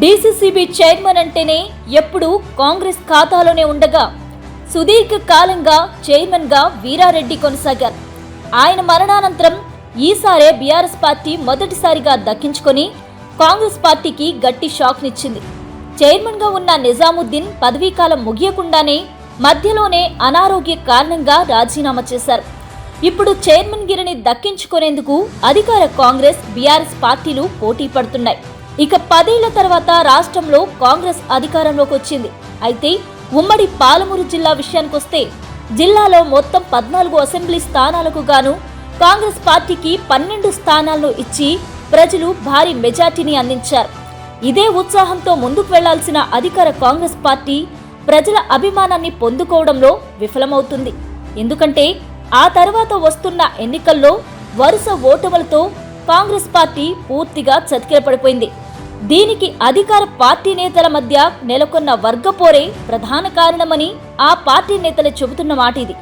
DCCB chairman అంటేనే ఎప్పుడూ కాంగ్రెస్ ఖాతాలోనే ఉండగా సుదీర్ఘ కాలంగా చైర్మన్గా వీరారెడ్డి కొనసాగారు. ఆయన మరణానంతరం ఈసారే బీఆర్ఎస్ పార్టీ మొదటిసారిగా దక్కించుకొని కాంగ్రెస్ పార్టీకి గట్టి షాక్నిచ్చింది. చైర్మన్గా ఉన్న నిజాముద్దీన్ పదవీకాలం ముగియకుండానే మధ్యలోనే అనారోగ్య కారణంగా రాజీనామా చేశారు. ఇప్పుడు చైర్మన్ గిరిని దక్కించుకునేందుకు అధికార కాంగ్రెస్ బీఆర్ఎస్ పార్టీలు పోటీ పడుతున్నాయి. ఇక పదేళ్ళ తర్వాత రాష్ట్రంలో కాంగ్రెస్ అధికారంలోకి వచ్చింది. అయితే ఉమ్మడి పాలమూరు జిల్లా విషయానికొస్తే జిల్లాలో మొత్తం పద్నాలుగు అసెంబ్లీ స్థానాలకు గాను కాంగ్రెస్ పార్టీకి పన్నెండు స్థానాలను ఇచ్చి ప్రజలు భారీ మెజార్టీని అందించారు. ఇదే ఉత్సాహంతో ముందుకు వెళ్ళాల్సిన అధికార కాంగ్రెస్ పార్టీ ప్రజల అభిమానాన్ని పొందుకోవడంలో విఫలమవుతుంది. ఎందుకంటే ఆ తర్వాత వస్తున్న ఎన్నికల్లో వరుస ఓటములతో కాంగ్రెస్ పార్టీ పూర్తిగా చతికిలపడిపోయింది. దీనికి అధికార పార్టీ నేతల మధ్య నెలకొన్న వర్గపోరే ప్రధాన కారణమని ఆ పార్టీ నేతలు చెబుతున్న మాట ఇది.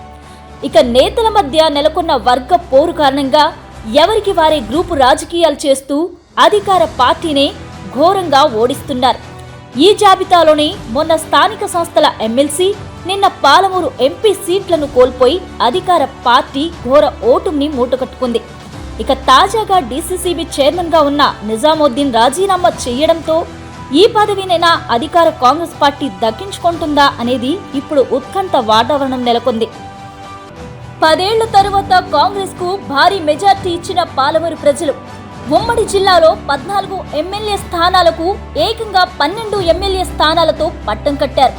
ఇక నేతల మధ్య నెలకొన్న వర్గ పోరు కారణంగా ఎవరికి వారే గ్రూపు రాజకీయాలు చేస్తూ అధికార పార్టీనే ఘోరంగా ఓడిస్తున్నారు. ఈ జాబితాలోనే మొన్న స్థానిక సంస్థల ఎమ్మెల్సీ నిన్న పాలమూరు ఎంపీ సీట్లను కోల్పోయి అధికార పార్టీ ఘోర ఓటుని మూటకట్టుకుంది ఇక తాజాగా డీసీసీబీ చైర్మన్గా ఉన్న నిజాముద్దీన్ రాజీనామా చేయడంతో ఈ పదవినైనా అధికార కాంగ్రెస్ పార్టీ దక్కించుకుంటుందా అనేది ఇప్పుడు ఉత్కంఠ వాతావరణం నెలకొంది. పదేళ్ళ తరువాత కాంగ్రెస్కు భారీ మెజార్టీ ఇచ్చిన పాలమూరు ప్రజలు ఉమ్మడి జిల్లాలో పద్నాలుగు ఎమ్మెల్యే స్థానాలకు ఏకంగా పన్నెండు ఎమ్మెల్యే స్థానాలతో పట్టం కట్టారు.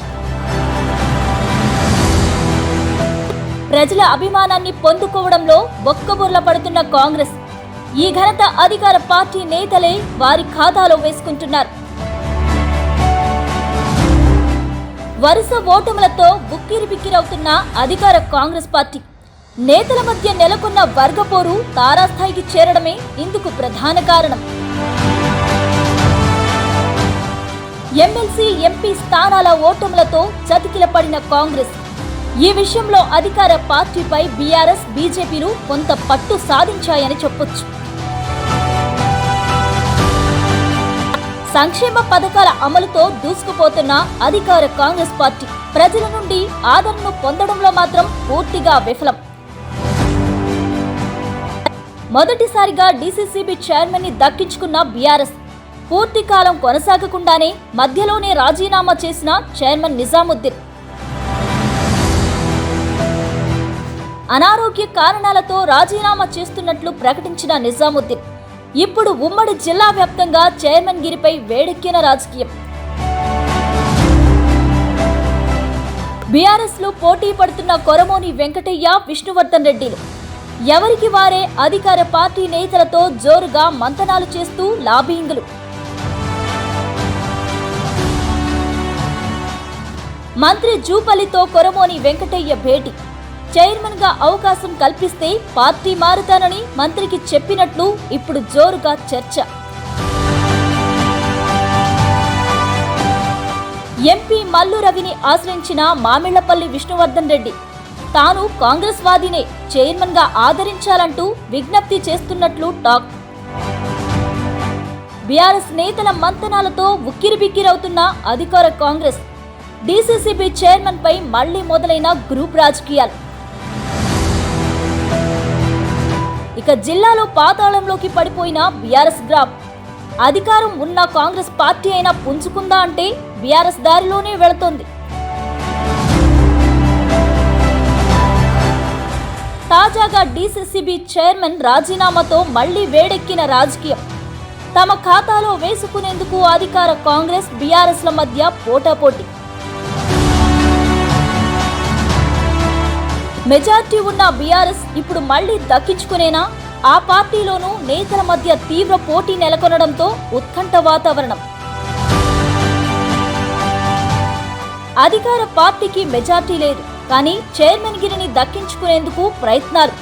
ప్రజల అభిమానాన్ని పొందుకోవడంలో బొక్కబుర్ల పడుతున్న కాంగ్రెస్. ఈ ఘనత అధికార పార్టీ నేతలే వారి ఖాతాలో వేసుకుంటున్నారు. వరుస ఓటములతో బుక్కిరిబిక్కిరవుతున్న అధికార కాంగ్రెస్ పార్టీ. నేతల మధ్య నెలకొన్న వర్గపోరు తారాస్థాయికి చేరడమే ఇందుకు ప్రధాన కారణం. ఎమ్మెల్సీ ఎంపీ స్థానాల ఓటములతో చతికిలపడిన కాంగ్రెస్. ఈ విషయంలో అధికార పార్టీపై బీఆర్ఎస్ బీజేపీలు కొంత పట్టు సాధించాయని చెప్పొచ్చు. సంక్షేమ పథకాల అమలుతో దూసుకుపోతున్న అధికార కాంగ్రెస్ పార్టీ ప్రజల నుండి ఆదరణను పొందడంలో మాత్రం పూర్తిగా విఫలం. మొదటిసారిగా డీసీసీబీ చైర్మన్ని దక్కించుకున్న బీఆర్ఎస్ పూర్తి కాలం కొనసాగకుండానే మధ్యలోనే రాజీనామా చేసిన చైర్మన్ నిజాముద్దీన్. అనారోగ్య కారణాలతో రాజీనామా చేస్తున్నట్లు ప్రకటించిన నిజాముద్దీన్ ఇప్పుడు ఉమ్మడి జిల్లా వ్యాప్తంగా చైర్మన్ గిరిపై వేడెక్కిన రాజకీయం. బీఆర్ఎస్లో పోటీ పడుతున్న కొరమోని వెంకటయ్య విష్ణువర్ధన్ రెడ్డిలు. ఎవరికి వారే అధికార పార్టీ నేతలతో జోరుగా మంతనాలు చేస్తూ లాబింగ్లు. మంత్రి జూపల్లితో కొరమోని వెంకటయ్య భేటీ. చైర్మన్గా అవకాశం కల్పిస్తే పార్టీ మారుతానని మంత్రికి చెప్పినట్లు ఇప్పుడు జోరుగా చర్చ. ఎంపీ మల్లు రవిని ఆశ్రయించిన మామిళ్ళపల్లి విష్ణువర్ధన్ రెడ్డి. తాను కాంగ్రెస్ వాదినే చైర్మన్గా ఆదరించాలంటూ విజ్ఞప్తి చేస్తున్నట్లు టాక్. బీఆర్ఎస్ నేతల మంతనాలతో ఉక్కిరిబిక్కిరవుతున్న అధికార కాంగ్రెస్. డీసీసీబీ చైర్మన్ పై మళ్ళీ మొదలైన గ్రూప్ రాజకీయాలు. ఇక జిల్లాలో పాతాళంలోకి పడిపోయిన బీఆర్ఎస్ గ్రాఫ్ అధికారం ఉన్న కాంగ్రెస్ పార్టీ అయినా పుంజుకుందా అంటే బీఆర్ఎస్ దారిలోనే వెళుతోంది. తాజాగా డీసీసీబీ చైర్మన్ రాజీనామాతో మళ్ళీ వేడెక్కిన రాజకీయం. తమ ఖాతాలో వేసుకునేందుకు అధికార కాంగ్రెస్ బీఆర్ఎస్ల మధ్య పోటాపోటీ. మెజార్టీ ఉన్న బీఆర్ఎస్ ఇప్పుడు మళ్ళీ దక్కించుకునేనా? ఆ పార్టీలోనూ నేతల మధ్య తీవ్ర పోటీ నెలకొనడంతో ఉత్కంఠ వాతావరణం. అధికార పార్టీకి మెజార్టీ లేదు కానీ చైర్మన్ గిరిని దక్కించుకునేందుకు ప్రయత్నాలు.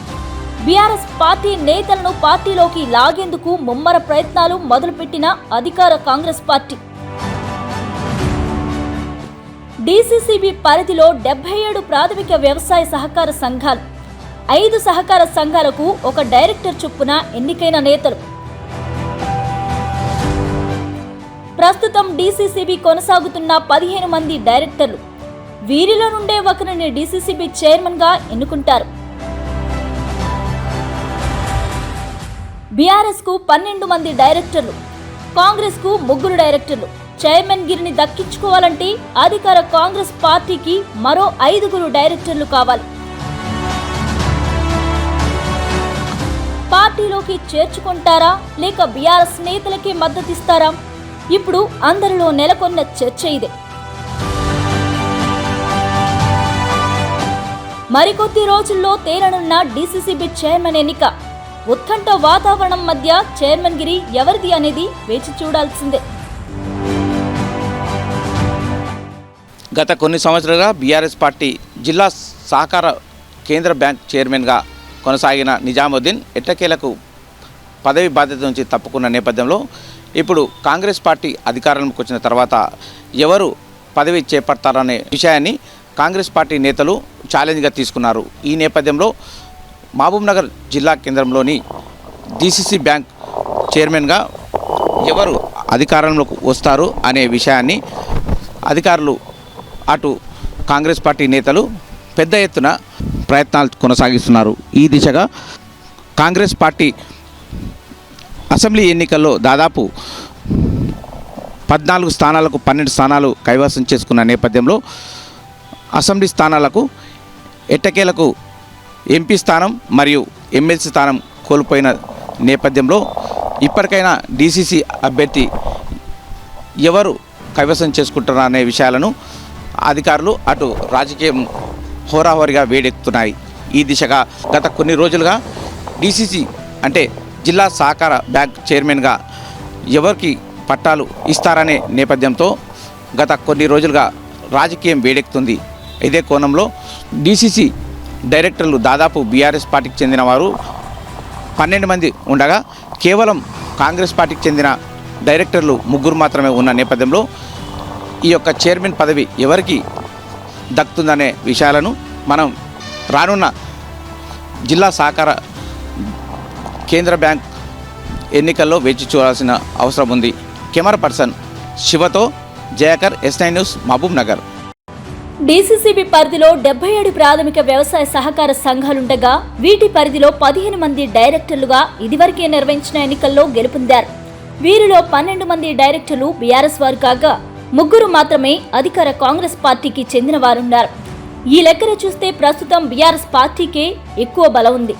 బీఆర్ఎస్ పార్టీ నేతలను పార్టీలోకి లాగేందుకు ముమ్మర ప్రయత్నాలు మొదలుపెట్టిన అధికార కాంగ్రెస్ పార్టీ. డీసీసీబీ పరిధిలో డెబ్బై ఏడు ప్రాథమిక వ్యవసాయ సహకార సంఘాలు ఐదు సహకార సంఘాలకు ఒక డైరెక్టర్ చొప్పున ఎన్నికైన నేతలు. ప్రస్తుతం డీసీసీబీ కొనసాగుతున్న పదిహేను మంది డైరెక్టర్లు. వీరిలో నుండే ఒకరిని డీసీసీబీ చైర్మన్గా ఎన్నుకుంటారు. బీఆర్ఎస్కు పన్నెండు మంది డైరెక్టర్లు కాంగ్రెస్కు ముగ్గురు డైరెక్టర్లు. చైర్మన్ గిరిని దక్కించుకోవాలంటే అధికార కాంగ్రెస్ పార్టీకి మరో ఐదుగురు డైరెక్టర్లు కావాలి. పార్టీలోకి చేర్చుకుంటారా? లేక బీఆర్ఎస్ నేతలకే మద్దతిస్తారా? ఇప్పుడు అందరిలో నెలకొన్న చర్చ ఇదే. మరికొద్ది రోజుల్లో తేలనున్న డీసీసీబీ చైర్మన్ ఎన్నిక. ఉత్కంఠ వాతావరణం మధ్య చైర్మన్ గిరి ఎవరిది అనేది వేచి చూడాల్సిందే. గత కొన్ని సంవత్సరాలుగా బీఆర్ఎస్ పార్టీ జిల్లా సహకార కేంద్ర బ్యాంక్ చైర్మన్గా కొనసాగిన నిజాముద్దీన్ ఎట్టకేలకు పదవి బాధ్యత నుంచి తప్పుకున్న నేపథ్యంలో ఇప్పుడు కాంగ్రెస్ పార్టీ అధికారంలోకి వచ్చిన తర్వాత ఎవరు పదవి చేపడతారనే విషయాన్ని కాంగ్రెస్ పార్టీ నేతలు ఛాలెంజ్గా తీసుకున్నారు. ఈ నేపథ్యంలో మహబూబ్నగర్ జిల్లా కేంద్రంలోని డిసిసి బ్యాంక్ చైర్మన్గా ఎవరు అధికారంలోకి వస్తారు అనే విషయాన్ని అధికారులు అటు కాంగ్రెస్ పార్టీ నేతలు పెద్ద ఎత్తున ప్రయత్నాలు కొనసాగిస్తున్నారు. ఈ దిశగా కాంగ్రెస్ పార్టీ అసెంబ్లీ ఎన్నికల్లో దాదాపు పద్నాలుగు స్థానాలకు పన్నెండు స్థానాలు కైవసం చేసుకున్న నేపథ్యంలో అసెంబ్లీ స్థానాలకు ఎట్టకేలకు ఎంపీ స్థానం మరియు ఎమ్మెల్సీ స్థానం కోల్పోయిన నేపథ్యంలో ఇప్పటికైనా డీసీసీ అభ్యర్థి ఎవరు కైవసం చేసుకుంటారా అనే విషయాలను అధికారులు అటు రాజకీయం హోరాహోరీగా వేడెక్కుతున్నాయి. ఈ దిశగా గత కొన్ని రోజులుగా డీసీసీ అంటే జిల్లా సహకార బ్యాంక్ చైర్మన్గా ఎవరికి పట్టాలు ఇస్తారనే నేపథ్యంతో గత కొన్ని రోజులుగా రాజకీయం వేడెక్కుతుంది. ఇదే కోణంలో డీసీసీ డైరెక్టర్లు దాదాపు బీఆర్ఎస్ పార్టీకి చెందిన వారు పన్నెండు మంది ఉండగా కేవలం కాంగ్రెస్ పార్టీకి చెందిన డైరెక్టర్లు ముగ్గురు మాత్రమే ఉన్న నేపథ్యంలో ఈ యొక్క చైర్మన్ పదవి ఎవరికి దక్కుతుందనే విషయాలను మనం రానున్న జిల్లా సహకార కేంద్ర బ్యాంక్ ఎన్నికల్లో వేచి చూడాల్సిన అవసరం ఉంది. Camera person శివతో Jayakar SI news Mahabub Nagar. DCCB పరిధిలో డెబ్బై ఏడు ప్రాథమిక వ్యవసాయ సహకార సంఘాలుండగా వీటి పరిధిలో పదిహేను మంది డైరెక్టర్లుగా ఇదివరకే నిర్వహించిన ఎన్నికల్లో గెలుపొందారు. వీరిలో పన్నెండు మంది డైరెక్టర్లు బీఆర్ఎస్ వారు కాగా ముగ్గురు మాత్రమే అధికార కాంగ్రెస్ పార్టీకి చెందిన వారున్నారు ఈ లెక్కన చూస్తే ప్రస్తుతం బీఆర్ఎస్ పార్టీకే ఎక్కువ బలం ఉంది.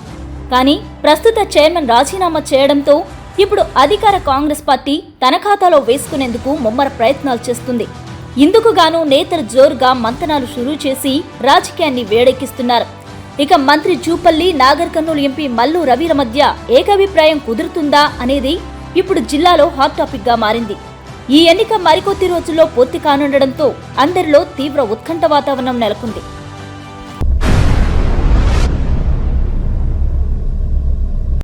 కానీ ప్రస్తుత చైర్మన్ రాజీనామా చేయడంతో ఇప్పుడు అధికార కాంగ్రెస్ పార్టీ తన ఖాతాలో వేసుకునేందుకు ముమ్మర ప్రయత్నాలు చేస్తుంది. ఇందుకు గాను నేతలు జోరుగా మంతనాలు షురూ చేసి రాజకీయాన్ని వేడెక్కిస్తున్నారు. ఇక మంత్రి జూపల్లి నాగర్ కర్నూలు ఎంపీ మల్లు రవిల మధ్య ఏకాభిప్రాయం కుదురుతుందా అనేది ఇప్పుడు జిల్లాలో హాట్ టాపిక్గా మారింది. ఈ ఎన్నిక మరికొద్ది రోజుల్లో పూర్తి కానుండడంతో అందరిలో తీవ్ర ఉత్కంఠ వాతావరణం నెలకొంది.